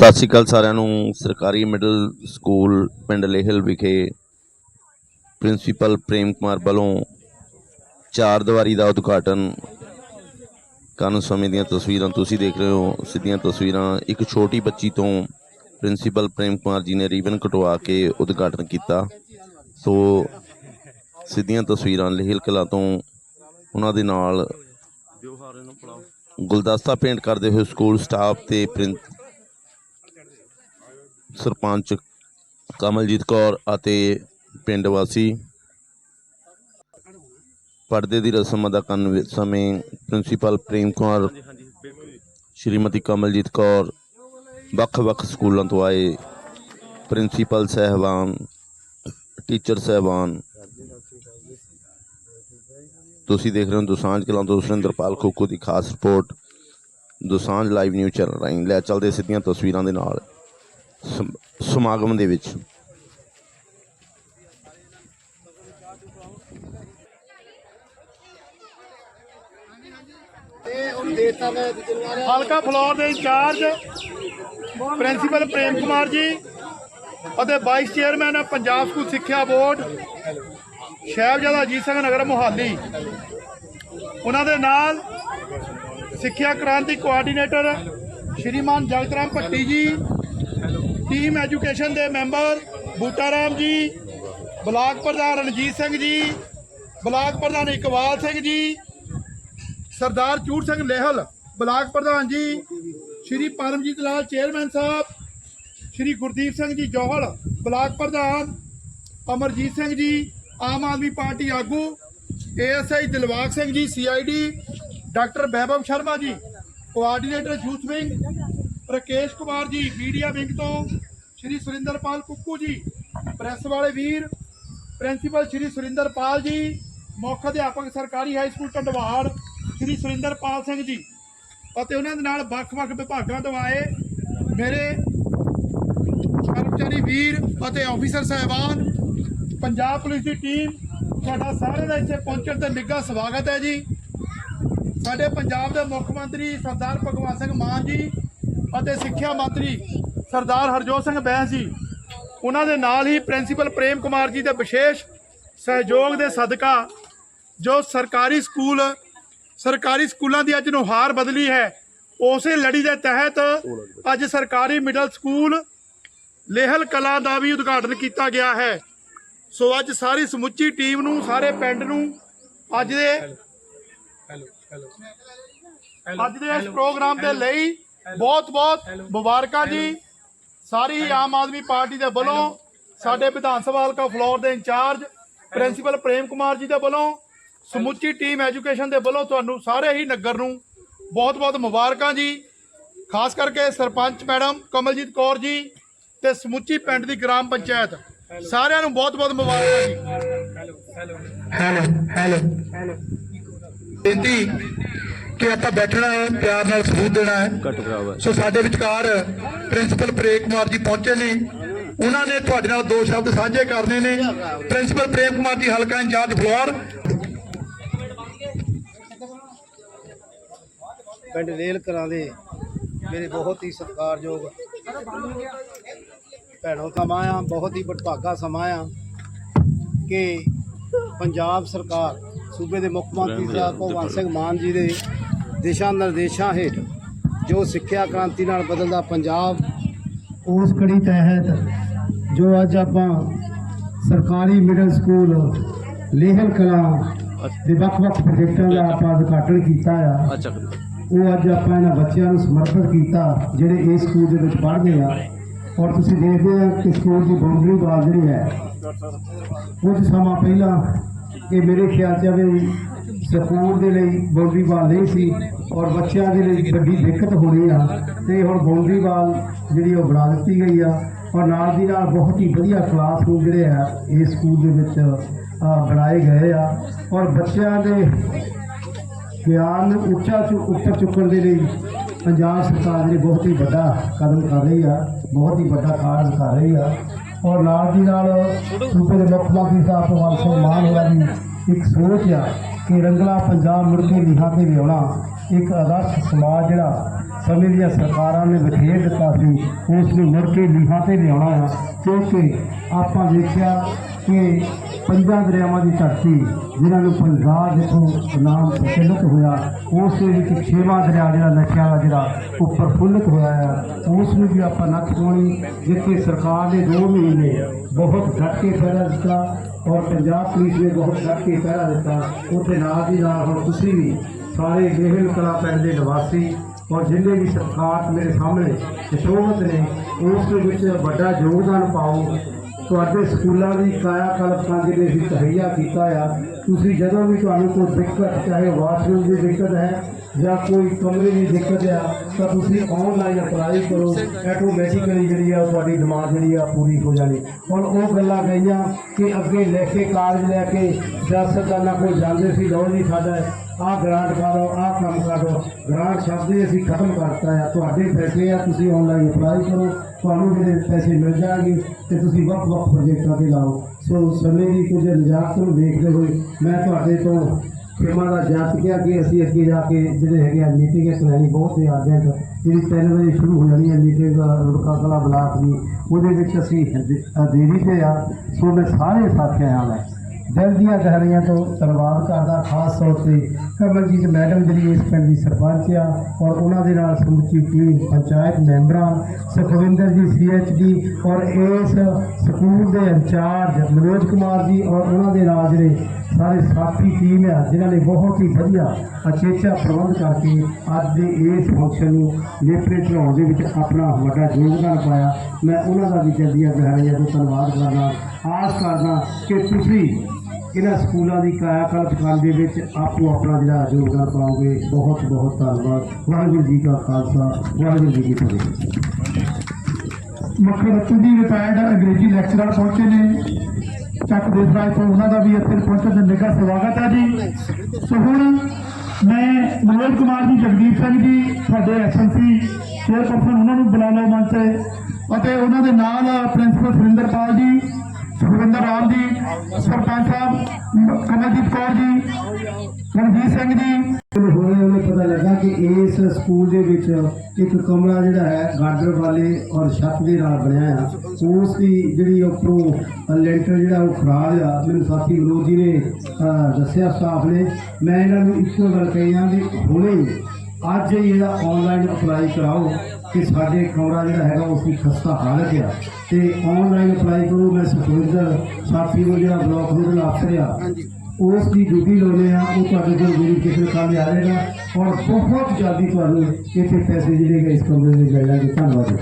ਸਤਿ ਸ਼੍ਰੀ ਅਕਾਲ ਸਾਰਿਆਂ ਨੂੰ। ਸਰਕਾਰੀ ਮਿਡਲ ਸਕੂਲ ਪਿੰਡ ਲੇਹਲ ਵਿਖੇ ਪ੍ਰਿੰਸੀਪਲ ਪ੍ਰੇਮ ਕੁਮਾਰ ਵੱਲੋਂ ਚਾਰ ਦੀਵਾਰੀ ਦਾ ਉਦਘਾਟਨ। ਕਰਨ ਸਮੇਂ ਦੀਆਂ ਤਸਵੀਰਾਂ ਤੁਸੀਂ ਦੇਖ ਰਹੇ ਹੋ। ਸਿੱਧੀਆਂ ਤਸਵੀਰਾਂ ਇੱਕ ਛੋਟੀ ਬੱਚੀ ਤੋਂ ਪ੍ਰਿੰਸੀਪਲ ਪ੍ਰੇਮ ਕੁਮਾਰ ਜੀ ਨੇ ਰੀਬਨ ਕਟਵਾ ਕੇ ਉਦਘਾਟਨ ਕੀਤਾ। ਸੋ ਸਿੱਧੀਆਂ ਤਸਵੀਰਾਂ ਲੇਹਲ ਕਲਾ ਤੋਂ ਉਹਨਾਂ ਦੇ ਨਾਲ ਗੁਲਦਸਤਾ ਪੇਂਟ ਕਰਦੇ ਹੋਏ ਸਕੂਲ ਸਟਾਫ ਤੇ ਸਰਪੰਚ ਕਮਲਜੀਤ ਕੌਰ ਅਤੇ ਪਿੰਡ ਵਾਸੀ। ਪਰਦੇ ਦੀ ਰਸਮ ਅਦਾ ਕਰਨ ਸਮੇਂ ਪ੍ਰਿੰਸੀਪਲ ਪ੍ਰੇਮ ਕੁਮਾਰ, ਸ਼੍ਰੀਮਤੀ ਕਮਲਜੀਤ ਕੌਰ, ਵੱਖ-ਵੱਖ ਸਕੂਲਾਂ ਤੋਂ ਆਏ ਪ੍ਰਿੰਸੀਪਲ ਸਹਿਬਾਨ, ਟੀਚਰ ਸਹਿਬਾਨ। ਤੁਸੀਂ ਦੇਖ ਰਹੇ ਹੋ ਦੁਸਾਂਝ ਕਲਾਂ ਤੋਂ ਸੁਰਿੰਦਰਪਾਲ ਖੋਖੋ ਦੀ ਖਾਸ report. Dosanjh live news channel ਰਾਹੀਂ ਲੈ ਚੱਲਦੇ ਸਿੱਧੀਆਂ ਤਸਵੀਰਾਂ ਦੇ ਨਾਲ। ਸਮਾਗਮ ਦੇ ਵਿੱਚ। ਹਲਕਾ ਫਲੋਰ ਦੇ ਇੰਚਾਰਜ, ਪ੍ਰਿੰਸੀਪਲ ਪ੍ਰੇਮ ਕੁਮਾਰ ਜੀ ਅਤੇ ਵਾਈਸ ਚੇਅਰਮੈਨ ਪੰਜਾਬ ਸਕੂਲ ਸਿੱਖਿਆ ਬੋਰਡ, ਸ਼ਹਿਬਜ਼ਾਦਾ ਅਜੀਤ ਸਿੰਘ ਨਗਰ ਮੁਹਾਲੀ। ਉਹਨਾਂ ਦੇ ਨਾਲ ਸਿੱਖਿਆ ਕ੍ਰਾਂਤੀ ਕੋਆਰਡੀਨੇਟਰ ਸ਼੍ਰੀਮਾਨ ਜਗਤਰਾਮ ਭੱਟੀ ਜੀ ਟੀਮ ਐਜੂਕੇਸ਼ਨ ਦੇ ਮੈਂਬਰ ਬੂਟਾ ਰਾਮ ਜੀ, ਬਲਾਕ ਪ੍ਰਧਾਨ ਰਣਜੀਤ ਸਿੰਘ ਜੀ, ਬਲਾਕ ਪ੍ਰਧਾਨ ਇਕਬਾਲ ਸਿੰਘ ਜੀ, ਸਰਦਾਰ ਚੂੜ ਸਿੰਘ ਲਹਿਲ, ਬਲਾਕ ਪ੍ਰਧਾਨ ਜੀ, ਸ਼੍ਰੀ ਪਰਮਜੀਤ ਲਾਲ ਚੇਅਰਮੈਨ ਸਾਹਿਬ, ਸ਼੍ਰੀ ਗੁਰਦੀਪ ਸਿੰਘ ਜੀ ਜੋਹਲ, ਬਲਾਕ ਪ੍ਰਧਾਨ ਅਮਰਜੀਤ ਸਿੰਘ ਜੀ, ਆਮ ਆਦਮੀ ਪਾਰਟੀ ਆਗੂ, ASI Dilbag Singh ji, CID, doctor Vaibhav Sharma ji, coordinator youth wing, Rakesh Kumar ji, media wing ਤੋਂ ਸ਼੍ਰੀ ਸੁਰਿੰਦਰਪਾਲ ਕੁੱਕੂ ਜੀ, ਪ੍ਰੈਸ ਵਾਲੇ ਵੀਰ, ਪ੍ਰਿੰਸੀਪਲ ਸ਼੍ਰੀ ਸੁਰਿੰਦਰਪਾਲ ਜੀ, ਮੁੱਖ ਅਧਿਆਪਕ ਸਰਕਾਰੀ ਹਾਈ ਸਕੂਲ ਟੰਡਵਾੜ ਸ਼੍ਰੀ ਸੁਰਿੰਦਰਪਾਲ ਸਿੰਘ ਜੀ ਅਤੇ ਉਹਨਾਂ ਦੇ ਨਾਲ ਵੱਖ-ਵੱਖ ਵਿਭਾਗਾਂ ਤੋਂ ਆਏ ਮੇਰੇ ਕਰਮਚਾਰੀ ਵੀਰ ਅਤੇ ਆਫੀਸਰ ਸਾਹਿਬਾਨ, ਪੰਜਾਬ ਪੁਲਿਸ ਦੀ ਟੀਮ ਤੁਹਾਡਾ ਸਾਰਿਆਂ ਦਾ ਇੱਥੇ ਪਹੁੰਚਣ ਤੇ ਨਿੱਘਾ ਸਵਾਗਤ ਹੈ ਜੀ। ਸਾਡੇ ਪੰਜਾਬ ਦੇ ਮੁੱਖ ਮੰਤਰੀ ਸਰਦਾਰ ਭਗਵੰਤ ਸਿੰਘ ਮਾਨ ਜੀ ਅਤੇ ਸਿੱਖਿਆ ਮੰਤਰੀ ਸਰਦਾਰ ਹਰਜੋਤ ਸਿੰਘ ਬੈਂਸ ਜੀ ਉਹਨਾਂ ਦੇ ਨਾਲ ਹੀ ਪ੍ਰਿੰਸੀਪਲ ਪ੍ਰੇਮ ਕੁਮਾਰ ਜੀ ਦੇ ਵਿਸ਼ੇਸ਼ ਸਹਿਯੋਗ ਦੇ ਸਦਕਾ ਜੋ ਸਰਕਾਰੀ ਸਕੂਲ ਸਰਕਾਰੀ ਸਕੂਲਾਂ ਦੀ ਅੱਜ ਨੁਹਾਰ ਬਦਲੀ ਹੈ ਉਸੇ ਲੜੀ ਦੇ ਤਹਿਤ ਅੱਜ ਸਰਕਾਰੀ ਮਿਡਲ ਸਕੂਲ ਲੇਹਲ ਕਲਾ ਦਾ ਵੀ ਉਦਘਾਟਨ ਕੀਤਾ ਗਿਆ ਹੈ। ਸੋ ਅੱਜ ਸਾਰੀ ਸਮੁੱਚੀ ਟੀਮ ਨੂੰ ਸਾਰੇ ਪਿੰਡ ਨੂੰ ਅੱਜ ਦੇ ਅੱਜ ਦੇ ਇਸ ਪ੍ਰੋਗਰਾਮ ਦੇ ਲਈ ਬਹੁਤ ਬਹੁਤ ਮੁਬਾਰਕਾਂ ਜੀ। ਸਾਰੀ ਹੀ ਆਮ ਆਦਮੀ ਪਾਰਟੀ ਦੇ ਵੱਲੋਂ ਸਾਡੇ ਵਿਧਾਨ ਸਭਾ ਹਲਕਾ ਫਲੋਰ ਦੇ ਇੰਚਾਰਜ ਪ੍ਰਿੰਸੀਪਲ ਪ੍ਰੇਮ ਕੁਮਾਰ ਜੀ ਦੇ ਵੱਲੋਂ ਸਮੁੱਚੀ ਟੀਮ ਐਜੂਕੇਸ਼ਨ ਦੇ ਵੱਲੋਂ ਤੁਹਾਨੂੰ ਸਾਰੇ ਹੀ ਨਗਰ ਨੂੰ ਬਹੁਤ ਬਹੁਤ ਮੁਬਾਰਕਾਂ ਜੀ। ਖਾਸ ਕਰਕੇ ਸਰਪੰਚ ਮੈਡਮ ਕਮਲਜੀਤ ਕੌਰ ਜੀ ਤੇ ਸਮੁੱਚੀ ਪਿੰਡ ਦੀ ਗ੍ਰਾਮ ਪੰਚਾਇਤ। ਸਾਰਿਆਂ ਨੂੰ ਬਹੁਤ ਬਹੁਤ ਮੁਬਾਰਕਾਂ ਜੀ। ਹੈਲੋ ਹੈਲੋ ਬੇਨਤੀ ਕਿ ਆਪਾਂ ਬੈਠਣਾ ਹੈ ਪਿਆਰ ਨਾਲ ਸਬੂਤ ਦੇਣਾ ਹੈ। ਸੋ ਸਾਡੇ ਵਿਚਕਾਰ ਪ੍ਰਿੰਸੀਪਲ ਪ੍ਰੇਮ ਕੁਮਾਰ ਜੀ ਪਹੁੰਚੇ ਨੇ। ਉਹਨਾਂ ਨੇ ਤੁਹਾਡੇ ਨਾਲ ਦੋ ਸ਼ਬਦ ਸਾਂਝੇ ਕਰਨੇ ਨੇ। ਪ੍ਰਿੰਸੀਪਲ ਪ੍ਰੇਮ ਕੁਮਾਰ ਜੀ ਹਲਕਾ ਇੰਚਾਰਜ ਫਲੋਰ। ਪਿੰਡ ਰੇਲ ਕਲਾਂ ਦੇ ਮੇਰੇ ਬਹੁਤ ਹੀ ਸਤਿਕਾਰਯੋਗ ਭੈਣੋ ਸਮਾਂ ਆ ਬਹੁਤ ਹੀ ਵਡਭਾਗਾ ਸਮਾਂ ਆ ਕਿ ਪੰਜਾਬ ਸਰਕਾਰ ਸੂਬੇ ਦੇ ਮੁੱਖ ਮੰਤਰੀ ਸਾਹਿਬ ਭਗਵੰਤ ਸਿੰਘ ਮਾਨ ਜੀ ਦੇ ਦਿਸ਼ਾ ਨਿਰਦੇਸ਼ਾਂ ਹੇਠ ਜੋ ਸਿੱਖਿਆ ਕ੍ਰਾਂਤੀ ਨਾਲ ਬਦਲਦਾ ਪੰਜਾਬ ਉਸ ਕੜੀ ਤਹਿਤ ਜੋ ਅੱਜ ਆਪਾਂ ਸਰਕਾਰੀ ਮਿਡਲ ਸਕੂਲ ਲੇਹਲ ਕਲਾਂ ਦੇ ਵੱਖ-ਵੱਖ ਪ੍ਰੋਜੈਕਟਾਂ ਦਾ ਆਪਾਂ ਉਦਘਾਟਨ ਕੀਤਾ ਆ। ਉਹ ਅੱਜ ਆਪਾਂ ਇਹਨਾਂ ਬੱਚਿਆਂ ਨੂੰ ਸਮਰਪਿਤ ਕੀਤਾ ਜਿਹੜੇ ਇਸ ਸਕੂਲ ਦੇ ਵਿੱਚ ਪੜ੍ਹਦੇ ਆ। ਔਰ ਤੁਸੀਂ ਦੇਖਦੇ ਆ ਕਿ ਸਕੂਲ ਦੀ ਬਾਉਂਡਰੀ ਵਾਲ ਜਿਹੜੀ ਹੈ ਕੁਝ ਸਮਾਂ ਪਹਿਲਾਂ ਇਹ ਮੇਰੇ ਖਿਆਲ 'ਚ ਵੀ ਸਕੂਲ ਦੇ ਲਈ ਬਾਉਂਡਰੀ ਵਾਲ ਨਹੀਂ ਸੀ ਔਰ ਬੱਚਿਆਂ ਦੇ ਲਈ ਵੱਡੀ ਦਿੱਕਤ ਹੋ ਰਹੀ ਆ। ਤੇ ਹੁਣ ਬਾਉਂਡਰੀ ਵਾਲ ਜਿਹੜੀ ਉਹ ਬਣਾ ਦਿੱਤੀ ਗਈ ਆ ਔਰ ਨਾਲ ਦੀ ਨਾਲ ਬਹੁਤ ਹੀ ਵਧੀਆ ਕਲਾਸਰੂਮ ਜਿਹੜੇ ਆ ਇਸ ਸਕੂਲ ਦੇ ਵਿੱਚ ਬਣਾਏ ਗਏ ਆ। ਔਰ ਬੱਚਿਆਂ ਦੇ ਗਿਆਨ ਉੱਚਾ ਚੁ, ਉੱਪਰ ਚੁੱਕਣ ਦੇ ਲਈ ਪੰਜਾਬ ਸਰਕਾਰ ਨੇ ਬਹੁਤ ਹੀ ਵੱਡਾ ਕਦਮ ਕਰ ਰਹੀ ਆ, ਬਹੁਤ ਹੀ ਵੱਡਾ ਕਾਰਜ ਕਰ ਰਹੀ ਆ। ਔਰ ਨਾਲ ਦੀ ਨਾਲ ਸੂਬੇ ਦੇ ਮੁੱਖ ਮੰਤਰੀ ਸਾਹਿਬ ਭਗਵੰਤ ਸਿੰਘ ਮਾਨ ਹੋਰਾਂ ਦੀ ਇੱਕ ਸੋਚ ਆ ਕਿ ਰੰਗਲਾ ਪੰਜਾਬ ਮੁੜ ਕੇ ਲਿਖਾ ਕੇ ਲਿਆਉਣਾ ਇੱਕ ਆਦਰਸ਼ ਸਮਾਜ ਜਿਹੜਾ ਸਮੇਂ ਦੀਆਂ ਸਰਕਾਰਾਂ ਨੇ ਬਖੇਰ ਦਿੱਤਾ ਸੀ, ਉਸ ਨੂੰ ਮੁੜ ਕੇ ਲੀਹਾਂ ਤੇ ਲਿਆਉਣਾ ਆ। ਕਿਉਂਕਿ ਆਪਾਂ ਦੇਖਿਆ ਕਿ ਪੰਜਾਂ ਦਰਿਆਵਾਂ ਦੀ ਧਰਤੀ, ਜਿਨ੍ਹਾਂ ਨੂੰ ਪੰਜਾਬ ਜਿੱਥੋਂ ਨਾਮ ਪ੍ਰਚਲਿਤ ਹੋਇਆ, ਉਸ ਦੇ ਵਿੱਚ ਛੇਵਾਂ ਦਰਿਆ ਜਿਹੜਾ ਨਸ਼ਿਆਂ ਦਾ ਜਿਹੜਾ ਉਹ ਪ੍ਰਫੁੱਲਤ ਹੋਇਆ ਆ, ਉਸ ਨੂੰ ਵੀ ਆਪਾਂ ਨੱਥ ਪਾਉਣੀ, ਜਿੱਥੇ ਸਰਕਾਰ ਨੇ 2 ਮਹੀਨੇ ਬਹੁਤ ਡਟ ਕੇ ਪਹਿਰਾ ਦਿੱਤਾ ਔਰ ਪੰਜਾਬ ਪੁਲਿਸ ਨੇ ਬਹੁਤ ਕਰਕੇ ਪਹਿਰਾ ਦਿੱਤਾ। ਉੱਥੇ ਨਾਲ ਦੀ ਨਾਲ ਹੁਣ ਤੁਸੀਂ ਵੀ ਸਾਰੇ ਗ੍ਰਹਿਣ ਕਲਾ ਪਿੰਡ ਦੇ ਨਿਵਾਸੀ ਔਰ ਜਿੰਨੇ ਵੀ ਸਰਕਾਰ ਮੇਰੇ ਸਾਹਮਣੇ ਯਸ਼ੋਮਤ ਨੇ, ਉਸ ਦੇ ਵਿੱਚ ਵੱਡਾ ਯੋਗਦਾਨ ਪਾਓ। ਤੁਹਾਡੇ ਸਕੂਲਾਂ ਦੀ ਕਾਇਆ ਕਲਪ ਕੰਜ ਦੇ ਵਿੱਚ ਤਹਈਆ ਕੀਤਾ ਆ ਤੁਸੀਂ ਜਦੋਂ ਵੀ ਤੁਹਾਨੂੰ ਕੋਈ ਦਿੱਕਤ, ਚਾਹੇ ਵਾਸ਼ਰੂਮ ਦੀ ਦਿੱਕਤ ਹੈ ਜਾਂ ਕੋਈ ਕਮਰੇ ਦੀ ਦਿੱਕਤ ਆ, ਤਾਂ ਤੁਸੀਂ ਆਨਲਾਈਨ ਅਪਲਾਈ ਕਰੋ। ਆਟੋਮੈਟਿਕਲੀ ਜਿਹੜੀ ਆ ਤੁਹਾਡੀ ਡਿਮਾਂਡ ਜਿਹੜੀ ਆ ਪੂਰੀ ਹੋ ਜਾਣੀ। ਹੁਣ ਉਹ ਗੱਲਾਂ ਗਈਆਂ ਕਿ ਅੱਗੇ ਲੈ ਕੇ ਕਾਗਜ਼ ਲੈ ਕੇ ਸਿਆਸਤਦਾਨਾਂ ਕੋਲ ਜਾਂਦੇ ਸੀ, ਲਓ ਜੀ ਸਾਡਾ ਆਹ ਗ੍ਰਾਂਟ ਕਰੋ ਆਹ ਕੰਮ ਕਰੋ ਗ੍ਰਾਂਟ ਸ਼ਬਦ ਹੀ ਅਸੀਂ ਖਤਮ ਕਰਤਾ ਆ। ਤੁਹਾਡੇ ਪੈਸੇ ਆ, ਤੁਸੀਂ ਆਨਲਾਈਨ ਅਪਲਾਈ ਕਰੋ। ਤੁਹਾਨੂੰ ਜਿਹੜੇ ਪੈਸੇ ਮਿਲ ਜਾਣਗੇ ਤੇ ਤੁਸੀਂ ਵੱਖ ਵੱਖ ਪ੍ਰੋਜੈਕਟਾਂ ਤੇ ਲਾਓ। ਸੋ ਸਮੇਂ ਦੀ ਕੁਝ ਨਿਜਾਤ ਨੂੰ ਦੇਖਦੇ ਹੋਏ ਮੈਂ ਤੁਹਾਡੇ ਤੋਂ ਖਿਮਾ ਦਾ ਜਾਤ ਕਿਹਾ ਕਿ ਅਸੀਂ ਅੱਗੇ ਜਾ ਕੇ ਜਿਹੜੇ ਹੈਗੇ ਆ ਮੀਟਿੰਗ ਹੈ ਚਲਾਣੀ ਬਹੁਤ ਹੀ ਅਰਜੈਂਟ ਜਿਹੜੀ 3 ਵਜੇ ਸ਼ੁਰੂ ਹੋ ਜਾਣੀ ਹੈ ਮੀਟਿੰਗ ਰੁੜਕਾ ਕਲਾ ਬਲਾਕ ਦੀ, ਉਹਦੇ ਵਿੱਚ ਅਸੀਂ ਦੇਰੀ ਤੇ ਆ। ਸੋ ਮੈਂ ਸਾਰੇ ਸਾਥੀਆਂ ਨਾਲ ਦਿਲ ਦੀਆਂ ਗਹਿਰਾਈਆਂ ਤੋਂ ਧੰਨਵਾਦ ਕਰਦਾ, ਖਾਸ ਤੌਰ ਤੇ ਕਮਲਜੀਤ ਮੈਡਮ ਜਿਹੜੀ ਇਸ ਪਿੰਡ ਦੀ ਸਰਪੰਚ ਆ ਔਰ ਉਹਨਾਂ ਦੇ ਨਾਲ ਸਮੁੱਚੀ ਟੀਮ, ਪੰਚਾਇਤ ਮੈਂਬਰਾਂ, ਸੁਖਵਿੰਦਰ ਜੀ ਸੀਐਚਡੀ ਔਰ ਇਸ ਸਕੂਲ ਦੇ ਇੰਚਾਰਜ ਮਨੋਜ ਕੁਮਾਰ ਜੀ ਔਰ ਉਹਨਾਂ ਦੇ ਨਾਲ ਜਿਹੜੇ ਸਾਰੇ ਸਾਥੀ ਟੀਮ ਆ, ਜਿਨ੍ਹਾਂ ਨੇ ਬਹੁਤ ਹੀ ਵਧੀਆ ਅਚੇਚਾ ਪ੍ਰਬੰਧ ਕਰਕੇ ਅੱਜ ਦੇ ਇਸ ਫੰਕਸ਼ਨ ਨੂੰ ਨੇਪਰੇ ਚੜਾਉਣ ਦੇ ਵਿੱਚ ਆਪਣਾ ਵੱਡਾ ਯੋਗਦਾਨ ਪਾਇਆ। ਮੈਂ ਉਹਨਾਂ ਦਾ ਵੀ ਦਿਲ ਦੀਆਂ ਗਹਿਰਾਈਆਂ ਤੋਂ ਧੰਨਵਾਦ ਕਰਦਾ। ਆਸ ਕਰਦਾ ਕਿ ਤੁਸੀਂ ਇਹਨਾਂ ਸਕੂਲਾਂ ਦੀ ਕਾਇਆ ਕਲਪ ਕਰਨ ਦੇ ਵਿੱਚ ਆਪੋ ਆਪਣਾ ਜਿਹੜਾ ਯੋਗਦਾਨ ਪਾਓਗੇ ਬਹੁਤ ਬਹੁਤ ਧੰਨਵਾਦ। ਵਾਹਿਗੁਰੂ ਜੀ ਕਾ ਖਾਲਸਾ, ਵਾਹਿਗੁਰੂ ਜੀ ਕੀ ਫਤਿਹ। ਮੁੱਖ ਰਤਨ ਜੀ ਰਿਟਾਇਰਡ ਅੰਗਰੇਜ਼ੀ ਲੈਕਚਰਰ ਪਹੁੰਚੇ ਨੇ। ਚੱਕ ਦੇਸਰਾਜ ਤੋਂ ਉਹਨਾਂ ਦਾ ਵੀ ਇੱਥੇ ਪਹੁੰਚਣ ਦਾ ਨਿੱਘਾ ਸਵਾਗਤ ਹੈ ਜੀ। ਸੋ ਹੁਣ ਮੈਂ ਮਨੋਜ ਕੁਮਾਰ ਜੀ, ਜਗਦੀਪ ਸਿੰਘ ਜੀ ਸਾਡੇ ਐਸਐਮਸੀ ਚੇਅਰਪਰਸਨ ਉਹਨਾਂ ਨੂੰ ਬੁਲਾ ਲਓ ਮੰਚ ਤੇ। ਅਤੇ ਉਹਨਾਂ ਦੇ ਨਾਲ ਪ੍ਰਿੰਸੀਪਲ ਸੁਰਿੰਦਰਪਾਲ ਜੀ ਸੁਖਵਿੰਦਰ ਰਾਮ ਜੀ, ਸਰਪੰਚ ਸਾਹਿਬ ਮ- ਕਮਲਜੀਤ ਕੌਰ ਜੀ, ਰਣਜੀਤ ਸਿੰਘ ਜੀ। ਮੈਨੂੰ ਹੋਲੇ ਪਤਾ ਲੱਗਾ ਕਿ ਇਸ ਸਕੂਲ ਦੇ ਵਿੱਚ ਇੱਕ ਕਮਰਾ ਜਿਹੜਾ ਹੈ ਗਾਰਡਰ ਵਾਲੇ ਔਰ ਛੱਤ ਦੇ ਨਾਲ ਬਣਿਆ ਆ। ਉਸ ਦੀ ਜਿਹੜੀ ਉੱਪਰੋਂ ਲੈਂਟਰ ਜਿਹੜਾ ਉਹ ਖਰਾਬ ਆ, ਮੈਨੂੰ ਸਾਥੀ ਵਿਨੋਦ ਜੀ ਨੇ ਦੱਸਿਆ ਸਟਾਫ ਨੇ। ਮੈਂ ਇਹਨਾਂ ਨੂੰ ਇੱਕੋ ਗੱਲ ਕਹੀ ਆ ਕਿ ਹੁਣੇ ਅੱਜ ਹੀ ਇਹਦਾ ਆਨਲਾਈਨ ਅਪਲਾਈ ਕਰਾਓ ਕਿ ਸਾਡੇ ਕਮਰਾ ਜਿਹੜਾ ਹੈਗਾ, ਉਸ ਦੀ ਖਸਤਾ ਹਾਲਤ ਆ। ਤੇ ਆਨਲਾਈਨ ਅਪਲਾਈ ਕਰੋ ਮੈਂ ਸੁਖਵਿੰਦਰ ਸਾਥੀ ਨੂੰ ਜਿਹੜਾ ਬਲਾਕ ਦੇ ਨਾਲ ਅਫਸਰ ਆ ਉਸ ਦੀ ਡਿਊਟੀ ਲਾਉਣੇ ਆ ਉਹ ਤੁਹਾਡੇ ਕੋਲ ਵੈਰੀਫਿਕੇਸ਼ਨ ਕਰਨ ਆ ਜਾਏਗਾ। ਔਰ ਬਹੁਤ ਜਲਦੀ ਤੁਹਾਨੂੰ ਇੱਥੇ ਪੈਸੇ ਜਿਹੜੇ ਹੈਗੇ ਇਸ ਕਮਰੇ ਦੇ ਮਿਲ ਜਾਣਗੇ। ਧੰਨਵਾਦ। ਜੀ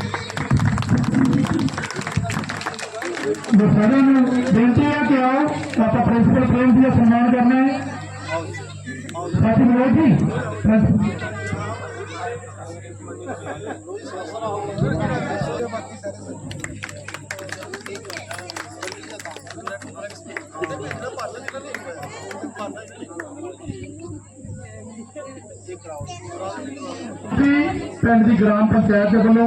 ਮੈਂ ਸਾਰਿਆਂ ਨੂੰ ਬੇਨਤੀ ਹੈ ਕਿ ਆਓ ਆਪਾਂ ਪ੍ਰਿੰਸੀਪਲ ਪ੍ਰੇਮ ਜੀ ਦਾ ਸਨਮਾਨ ਕਰਨਾ ਹੈ। ਸਾਥੀ ਮਨੋਜ ਜੀ ਪ੍ਰਿੰਸੀਪਲ ਜੀ ਪਿੰਡ ਦੀ ਗ੍ਰਾਮ ਪੰਚਾਇਤ ਦੇ ਵੱਲੋਂ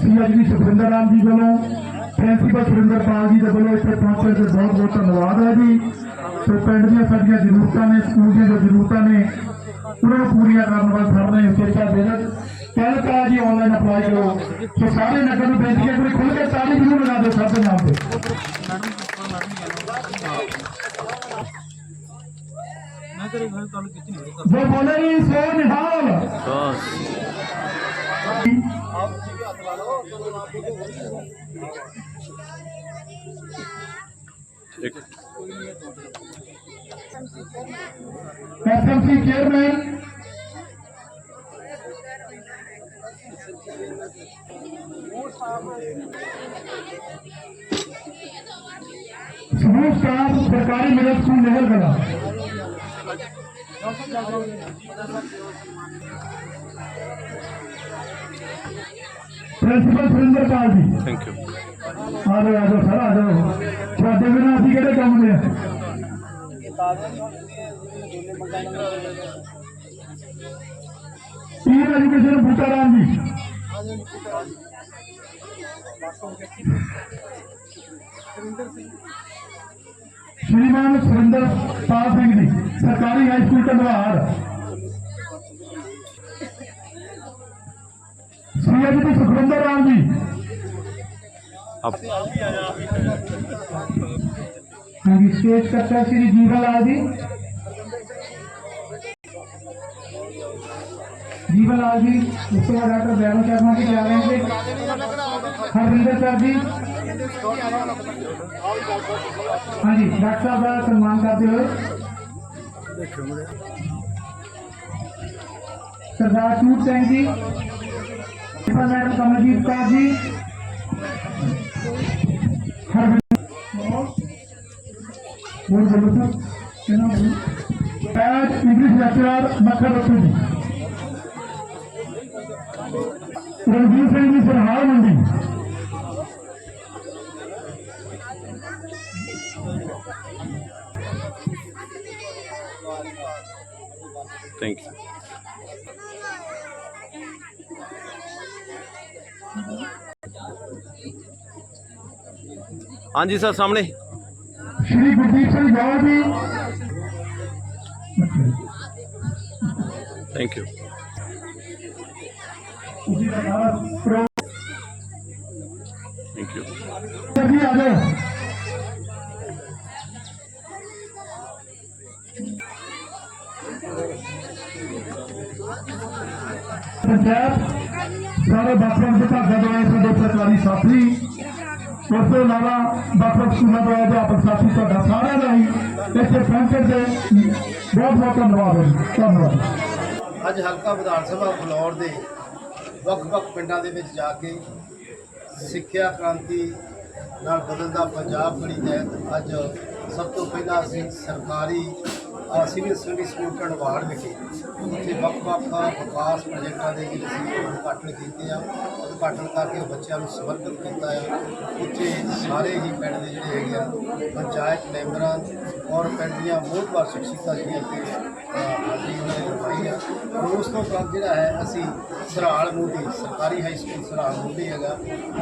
ਸੀਐਚਡੀ ਸੁਖਵਿੰਦਰ ਰਾਮ ਜੀ ਵੱਲੋਂ ਪ੍ਰਿੰਸੀਪਲ ਸੁਰਿੰਦਰ ਪਾਲ ਜੀ ਦੇ ਵੱਲੋਂ ਇੱਥੇ ਪਹੁੰਚਣ ਤੇ ਬਹੁਤ ਬਹੁਤ ਧੰਨਵਾਦ ਹੈ ਜੀ। ਸੋ ਪਿੰਡ ਦੀਆਂ ਸਾਡੀਆਂ ਜ਼ਰੂਰਤਾਂ ਨੇ ਸਕੂਲ ਦੀਆਂ ਜੋ ਜ਼ਰੂਰਤਾਂ ਨੇ ਉਹਨਾਂ ਨੂੰ ਪੂਰੀਆਂ ਕਰਨ ਵਾਸਤੇ ਸਰ ਨੇ ਉਚੇਚਾ ਬੇਨਤ ਪਹਿਲ ਕਰਾ ਜੀ ਆਨਲਾਈਨ ਅਪਲਾਈ ਕਰੋ। ਸੋ ਸਾਰੇ ਨਗਰ ਨੂੰ ਬੇਨਤੀ ਹੈ ਕਿ ਖੁੱਲ੍ਹ ਕੇ ਤਾਲੀ ਜ਼ਰੂਰ ਲਗਾ ਦਿਓ ਸਭ ਦੇ ਨਾਮ ਤੇ। ਜੋ ਬੋਲੇ ਜੀ ਸੋ ਨਿਹਾਲ। ਐਸਐਮਸੀ ਚੇਅਰਮੈਨ ਸਮੂਹ ਸਟਾਫ ਸਰਕਾਰੀ ਮਿਡਲ ਸਕੂਲ ਨਹਿਰ ਕਲਾ principal Surinder Pal ji thank you ਆ ਜਾਓ ਆ ਜਾਓ ਸਰ ਆ ਜਾਓ ਤੁਹਾਡੇ ਬਿਨਾਂ ਅਸੀਂ ਕਿਹੜੇ ਕੰਮ ਦੇ ਆ ਟੀਮ ਐਜੂਕੇਸ਼ਨ ਬੂਟਾ ਜੀ? ਸ਼੍ਰੀਮਾਨ ਸੁਰਿੰਦਰ ਪਾਲ ਸਿੰਘ ਜੀ, ਸਰਕਾਰੀ high school Tandwar CHD Sukhwinder Ram ji. ਹਾਂਜੀ ਸਟੇਜ ਕੱਟਾ ਸ੍ਰੀ ਜੀਵਨ ਲਾਲ ਜੀ। ਜੀਵਨ ਲਾਲ ਜੀ, ਉਸ ਤੋਂ ਬਾਅਦ ਡਾਕਟਰ ਬੈਰੋ ਸ਼ਰਮਾ ਜੀ ਜਾ ਰਹੇ ਨੇ। ਹਰਵਿੰਦਰ ਸਰ ਜੀ। ਹਾਂਜੀ, ਡਾਕਟਰ ਸਾਹਿਬ ਦਾ ਸਨਮਾਨ ਕਰਦੇ ਹੋਏ। ਸਰਦਾਰ ਚੂਟ ਸਿੰਘ ਜੀ। ਮੈਡਮ ਕਮਲਜੀਤ ਕੌਰ ਜੀ। ਹਰਵਿੰਦਰ ਬੋਲ ਬੋਲੋ ਸਰ ਕਿਹਨਾਂ ਬੋਲੋ as English lecturer Makhan Rakhu ji Ranjit Singh ਜੀ ਸਰਹਾਲ ਮੰਡੀ। ਥੈਂਕ ਯੂ ਹਾਂਜੀ ਸਰ, ਸਾਹਮਣੇ। ਸ਼੍ਰੀ ਗੁਰਦੀਪ ਸਿੰਘ ਗੌਰ ਜੀ ਥੈਂਕ ਯੂ ਦਾ ਥੈਂਕ ਯੂ ਜੀ ਆ ਜਾਓ। ਪੰਚਾਇਤ ਸਾਰੇ ਵੱਖ-ਵੱਖ ਵਿਭਾਗਾਂ ਤੋਂ ਆਏ ਸਾਡੇ ਸਰਕਾਰੀ ਸਾਥੀ। ਉਸ ਤੋਂ ਇਲਾਵਾ ਵੱਖ-ਵੱਖ ਸਕੂਲਾਂ ਤੋਂ ਅਧਿਆਪਕ ਸਾਥੀ ਤੁਹਾਡਾ ਸਾਰਿਆਂ ਦਾ ਹੀ ਇੱਥੇ ਪਹੁੰਚਣ ਦੇ ਬਹੁਤ ਬਹੁਤ ਧੰਨਵਾਦ ਹੈ ਧੰਨਵਾਦ। ਅੱਜ ਹਲਕਾ ਵਿਧਾਨ ਸਭਾ ਫਲੋਰ ਦੇ ਵੱਖ-ਵੱਖ ਪਿੰਡਾਂ ਦੇ ਵਿੱਚ ਜਾ ਕੇ ਸਿੱਖਿਆ ਕ੍ਰਾਂਤੀ ਨਾਲ ਬਦਲਦਾ ਪੰਜਾਬ ਬੜੀ ਤਹਿਤ ਅੱਜ ਸਭ ਤੋਂ ਪਹਿਲਾਂ ਅਸੀਂ ਸਰਕਾਰੀ ਸੀਨੀਅਰ ਸੈਕੰਡਰੀ ਸਕੂਲ ਢੰਡਵਾੜ ਵਿਖੇ ਉੱਥੇ ਵੱਖ-ਵੱਖ ਵਿਕਾਸ ਪ੍ਰੋਜੈਕਟਾਂ ਦੇ ਜਿਹੜੇ ਸੀ ਉਦਘਾਟਨ ਕੀਤੇ ਆ। ਉਦਘਾਟਨ ਕਰਕੇ ਬੱਚਿਆਂ ਨੂੰ ਸਮਰਪਿਤ ਕੀਤਾ ਆ। ਉੱਥੇ ਸਾਰੇ ਹੀ ਪਿੰਡ ਦੇ ਜਿਹੜੇ ਹੈਗੇ ਆ, ਪੰਚਾਇਤ ਮੈਂਬਰਾਂ ਔਰ ਪਿੰਡ ਦੀਆਂ ਬਹੁਤ ਵਾਰ ਸ਼ਖਸੀਅਤਾਂ ਜਿਹੜੀਆਂ ਕਿ ਹਾਜ਼ਰੀ ਉਹਨਾਂ ਨੇ ਲਗਾਈ ਆ। ਉਸ ਤੋਂ ਬਾਅਦ ਜਿਹੜਾ ਹੈ, ਅਸੀਂ ਸਰਾਲ ਮੋਢੀ, ਸਰਕਾਰੀ ਹਾਈ ਸਕੂਲ ਸਰਾਲ ਮੋਢੀ ਹੈਗਾ,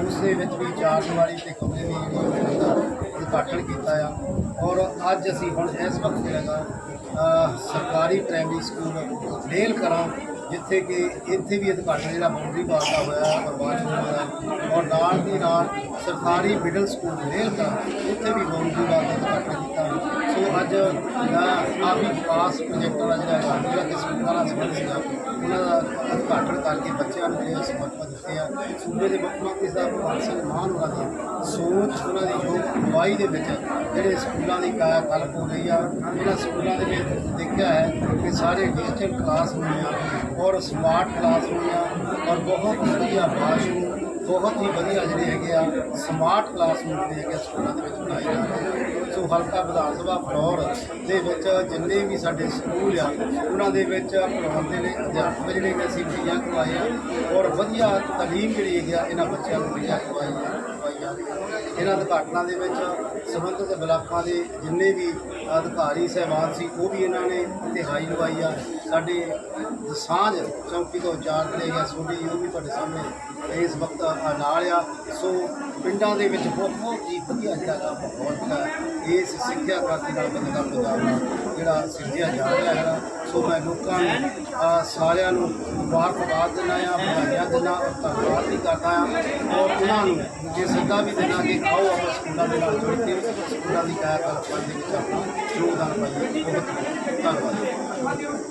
ਉਸ ਦੇ ਵਿੱਚ ਵੀ ਚਾਰ ਦੀਵਾਰੀ ਤੇ ਕਮਰੇ ਦੀ ਜਿਹੜੀ ਉਦਘਾਟਨ ਕੀਤਾ ਆ। ਔਰ ਅੱਜ ਅਸੀਂ ਹੁਣ ਇਸ ਵਕਤ ਜਿਹੜਾ ਹੈਗਾ ਸਰਕਾਰੀ ਪ੍ਰਾਇਮਰੀ ਸਕੂਲ ਡੇਲ ਕਰਾਂ, ਜਿੱਥੇ ਕਿ ਇੱਥੇ ਵੀ ਉਦਘਾਟਨ ਜਿਹੜਾ ਬਾਉਂਡਰੀ ਬਾਲ ਦਾ ਹੋਇਆ ਪਰਵਾਜ ਹੋਇਆ, ਔਰ ਨਾਲ ਦੀ ਨਾਲ ਸਰਕਾਰੀ ਮਿਡਲ ਸਕੂਲ ਡੇਲ ਕਰਾਂ ਇੱਥੇ ਵੀ ਬਾਉਂਡਰੀ ਬਾਲ ਦਾ ਉਦਘਾਟਨ ਅੱਜ ਦਾ ਕਾਫੀ ਵਿਕਾਸ ਪ੍ਰੋਜੈਕਟਾਂ ਦਾ ਜਿਹੜਾ ਹੈਗਾ, ਜਿਹੜਾ ਕਿ ਸਕੂਲਾਂ ਨਾਲ ਸੰਬੰਧ ਸੀਗਾ, ਉਹਨਾਂ ਦਾ ਉਦਘਾਟਨ ਕਰਕੇ ਬੱਚਿਆਂ ਨੂੰ ਜਿਹੜੇ ਸਮਰਪਣ ਦਿੱਤੇ ਆ। ਸੂਬੇ ਦੇ ਮੁੱਖ ਮੰਤਰੀ ਸਾਹਿਬ ਭਗਵੰਤ ਸਿੰਘ ਮਾਨ ਉਹਨਾਂ ਦੀ ਸੋਚ, ਉਹਨਾਂ ਦੀ ਯੋਗ ਅਗਵਾਈ ਦੇ ਵਿੱਚ ਜਿਹੜੇ ਸਕੂਲਾਂ ਦੀ ਕਾਇਆ ਕਲਪ ਹੋ ਰਹੀ ਆ ਇਹਨਾਂ ਸਕੂਲਾਂ ਦੇ ਵਿੱਚ ਦੇਖਿਆ ਹੈ ਕਿ ਸਾਰੇ ਡਿਜੀਟਲ ਕਲਾਸ ਹੋਈਆਂ ਔਰ ਸਮਾਰਟ ਕਲਾਸ ਹੋਈਆਂ ਔਰ ਬਹੁਤ ਵਧੀਆ ਬਾਸ਼ਰੂਮ ਬਹੁਤ ਹੀ ਵਧੀਆ ਜਿਹੜੇ ਹੈਗੇ ਆ ਸਮਾਰਟ ਕਲਾਸਰੂਮ ਜਿਹੜੇ ਹੈਗੇ ਆ ਸਕੂਲਾਂ ਦੇ ਵਿੱਚ ਬਣਾਏ ਜਾ ਰਹੇ ਆ। ਸੋ ਹਲਕਾ ਵਿਧਾਨ ਸਭਾ ਫਲੋਰ ਦੇ ਵਿੱਚ ਜਿੰਨੇ ਵੀ ਸਾਡੇ ਸਕੂਲ ਆ, ਉਹਨਾਂ ਦੇ ਵਿੱਚ ਪੜ੍ਹਾਉਣ ਦੇ ਲਈ ਅਧਿਆਪਕ ਜਿਹੜੇ ਕਿ ਅਸੀਂ ਮੁਹੱਈਆ ਕਰਵਾਏ ਆ ਔਰ ਵਧੀਆ ਤਾਲੀਮ ਜਿਹੜੀ ਹੈਗੀ ਆ, ਇਹਨਾਂ ਬੱਚਿਆਂ ਨੂੰ ਮੁਹੱਈਆ ਕਰਵਾਈ ਆ ਕਰਵਾਈ ਜਾ ਰਹੀ ਆ ਇਹਨਾਂ ਉਦਘਾਟਨਾਂ ਦੇ ਵਿੱਚ ਸੰਬੰਧਿਤ ਬਲਾਕਾਂ ਦੇ ਜਿੰਨੇ ਵੀ ਅਧਿਕਾਰੀ ਸਹਿਬਾਨ ਸੀ, ਉਹ ਵੀ ਇਹਨਾਂ ਨੇ ਤਿਹਾਈ ਲਵਾਈ ਆ। ਸਾਡੇ ਸਾਂਝ ਚੌਂਕੀ ਤੋਂ ਚਾਰ ਜਿਹੜੇ ਹੈਗੇ ਆ ਸੋਢੀ ਉਹ ਵੀ ਤੁਹਾਡੇ ਸਾਹਮਣੇ ਇਸ ਵਕਤ ਆ ਨਾਲ ਆ। ਸੋ ਪਿੰਡਾਂ ਦੇ ਵਿੱਚ ਬਹੁਤ ਹੀ ਵਧੀਆ ਜਿਹੜਾ ਕੰਮ ਮਾਹੌਲ ਜਿਹੜਾ ਇਸ ਸਿੱਖਿਆ ਕ੍ਰਾਂਤੀ ਨਾਲ ਬਦਲਦਾ ਪੰਜਾਬ ਜਿਹੜਾ ਸਿਰਜਿਆ ਜਾ ਰਿਹਾ ਹੈਗਾ। ਸੋ ਮੈਂ ਲੋਕਾਂ ਨੂੰ ਸਾਰਿਆਂ ਨੂੰ ਮੁਬਾਰਕਬਾਦ ਦਿੰਦਾ ਆ ਵਧਾਈਆਂ ਦਿੰਦਾ ਧੰਨਵਾਦ ਵੀ ਕਰਦਾ ਆ ਔਰ ਉਹਨਾਂ ਨੂੰ ਜੇ ਸੱਦਾ ਵੀ ਦੇਣਾ ਕਿ ਆਓ ਆਪਾਂ ਸਕੂਲਾਂ ਦੇ ਨਾਲ ਜੁੜ ਕੇ ਸਕੂਲਾਂ ਦੀ ਕਾਇਆ ਕਲਪ ਦੇ ਵਿੱਚ ਆਪਣਾ ਯੋਗਦਾਨ ਪਾਈਏ। ਬਹੁਤ ਬਹੁਤ ਧੰਨਵਾਦ।